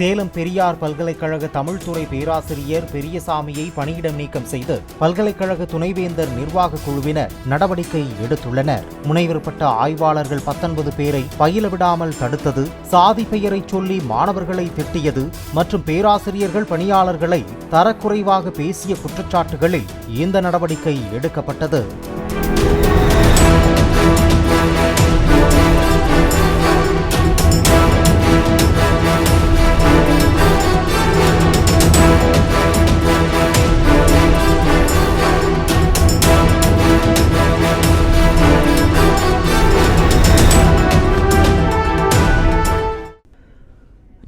சேலம் பெரியார் பல்கலைக்கழக தமிழ்துறை பேராசிரியர் பெரியசாமியை பணியிடம் நீக்கம் செய்து பல்கலைக்கழக துணைவேந்தர் நிர்வாக குழுவினர் நடவடிக்கை எடுத்துள்ளனர். முனைவர் பட்ட ஆய்வாளர்கள் பத்தொன்பது பேரை பயில விடாமல் தடுத்தது சாதி பெயரை சொல்லி மாணவர்களை திட்டியது மற்றும் பேராசிரியர்கள் பணியாளர்களை தரக்குறைவாக பேசிய குற்றச்சாட்டுகளில் இந்த நடவடிக்கை எடுக்கப்பட்டது.